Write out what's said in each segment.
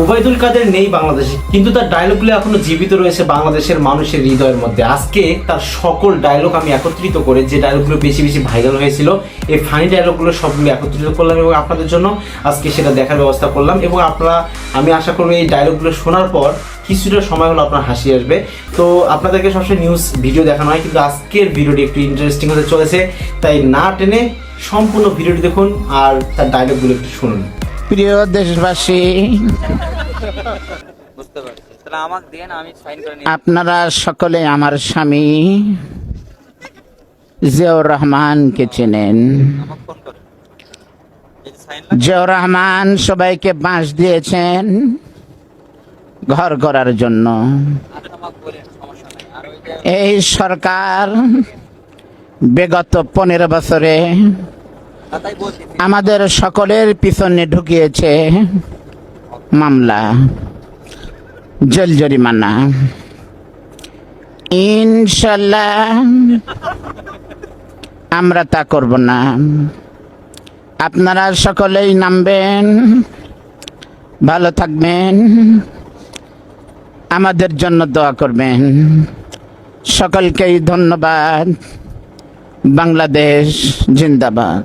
ওবায়দুল কাদের নেই বাংলাদেশে, কিন্তু তার ডায়লগগুলো এখনও জীবিত রয়েছে বাংলাদেশের মানুষের হৃদয়ের মধ্যে। আজকে তার সকল ডায়লগ আমি একত্রিত করে যে ডায়লগগুলো বেশি বেশি ভাইরাল হয়েছিল, এই ফানি ডায়লগগুলো সবগুলো একত্রিত করলাম এবং আপনাদের জন্য আজকে সেটা দেখার ব্যবস্থা করলাম এবং আপনারা, আমি আশা করব এই ডায়লগগুলো শোনার পর কিছুটা সময় হলো আপনার হাসি আসবে। তো আপনাদেরকে সবসময় নিউজ ভিডিও দেখানো হয়, কিন্তু আজকের ভিডিওটি একটু ইন্টারেস্টিং হতে চলেছে, তাই না টেনে সম্পূর্ণ ভিডিওটি দেখুন আর তার ডায়লগগুলো একটু শুনুন। প্রিয় দেশবাসী। আপনারা সকলে আমার স্বামী। জিয়াউর রহমানকে চেনেন। জিয়াউর রহমান সবাইকে বাঁশ দিয়েছেন ঘর করার জন্য। যে এই সরকার বিগত পনেরো বছরে আমাদের সকলের পিছনে ঢুকিয়েছে মামলা, জেল জরিমানা। ইনশাল্লাহ আমরা তা করব না। আপনারা সকলেই নামবেন, ভালো থাকবেন, আমাদের জন্য দোয়া করবেন। সকলকেই ধন্যবাদ। বাংলাদেশ জিন্দাবাদ।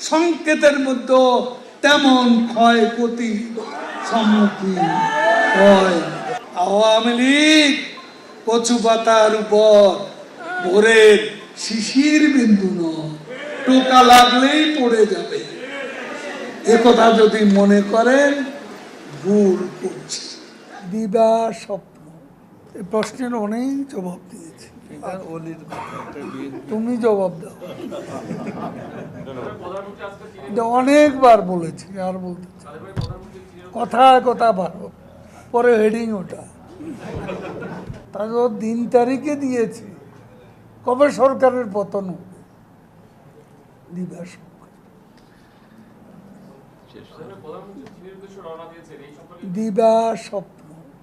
সংকেতের মধ্যে তেমন ক্ষয়ক্ষতি সম্মুখীন হয় আওয়ামী লীগ কচু পাতার উপর ভোরের শিশির বিন্দু নয়। টোকা লাগলেই পড়ে যাবে। একথা যদি মনে করেন, ভুল করছি। দিবা স্বপ্ন এই প্রশ্নের অনেক জবাব দিয়েছি। তুমি জবাব দাও। এটা অনেকবার বলেছি আর বলতে চাই। কথা কথা ভালো পরে হেডিং ওটা। তারও দিন তারিখে দিয়েছে। কবে সরকারের পতন হবে? দিবা দিবা স্বপ্ন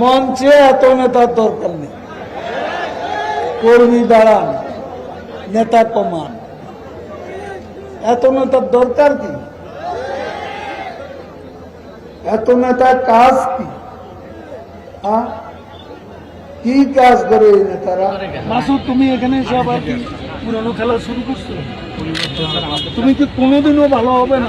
মঞ্চে এত নেতার দরকার নেই। কর্মী দাঁড়ান নেতা কমান এত নেতার দরকার কি? এত নেতার কাজ কি? কি কাজ করে এই নেতারা? মাসুদ, তুমি এখানে এসে আবার কি পুরানো খেলা শুরু করছ? তুমি কি কোনোদিনও ভালো হবে না?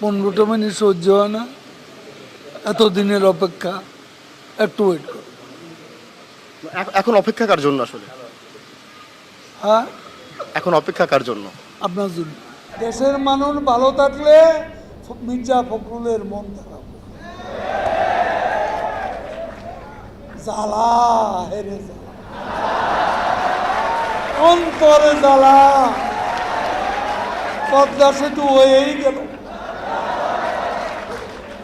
পনেরোটা মিনিট সহ্য হয় না। এত দিনের অপেক্ষা একটু ওয়েট করো। এখন অপেক্ষা কার জন্য আসলে? হ্যাঁ? এখন অপেক্ষা কার জন্য? আপনার জন্য। দেশের মানুষ ভালো থাকলে মির্জা ফখরুলের মন খারাপ। জ্বালা হেরে জ্বালা অন্তরে জ্বালা। পদ্মা সেতু হয়েই গেল।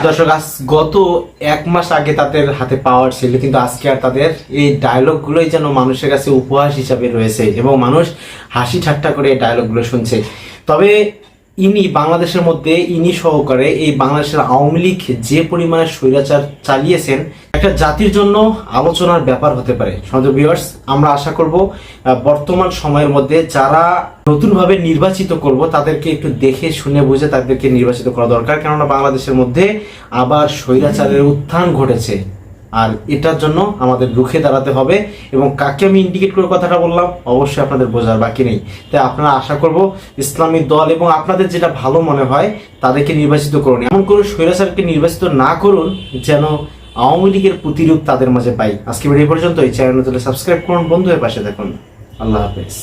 দর্শক, আজ গত এক মাস আগে তাদের হাতে পাওয়ার ছিল, কিন্তু আজকে আর তাদের এই ডায়লগগুলোই যেন মানুষের কাছে উপহাস হিসাবে রয়েছে এবং মানুষ হাসি ঠাট্টা করে এই ডায়লগগুলো শুনছে। তবে ইনি বাংলাদেশের মধ্যে, ইনি সহকারে এই বাংলাদেশের আওয়ামী লীগ যে পরিমাণে স্বৈরাচার চালিয়েছেন একটা জাতির জন্য আলোচনার ব্যাপার হতে পারে। আমরা আশা করব বর্তমান সময়ের মধ্যে যারা নতুনভাবে নির্বাচিত করব, তাদেরকে একটু দেখে, শুনে, বুঝে তাদেরকে নির্বাচিত করা দরকার। কেননা বাংলাদেশের মধ্যে আবার স্বৈরাচারের উত্থান ঘটেছে। আর এটার জন্য আমাদের রুখে দাঁড়াতে হবে এবং কাকে আমি ইন্ডিকেট করে কথাটা বললাম, অবশ্যই আপনাদের বোঝার বাকি নেই। তাই আপনারা আশা করব, ইসলামী দল এবং আপনাদের যেটা ভালো মনে হয়, তাদেরকে নির্বাচিত করুন। এমন করে স্বৈরাচারকে নির্বাচিত না করুন, যেন আওয়ামী লীগের প্রতিরূপ তাদের মাঝে পাই। আজকে ভিডিও পর্যন্ত এই চ্যানেল সাবস্ক্রাইব করুন বন্ধু এর পাশে দেখুন আল্লাহ হাফেজ।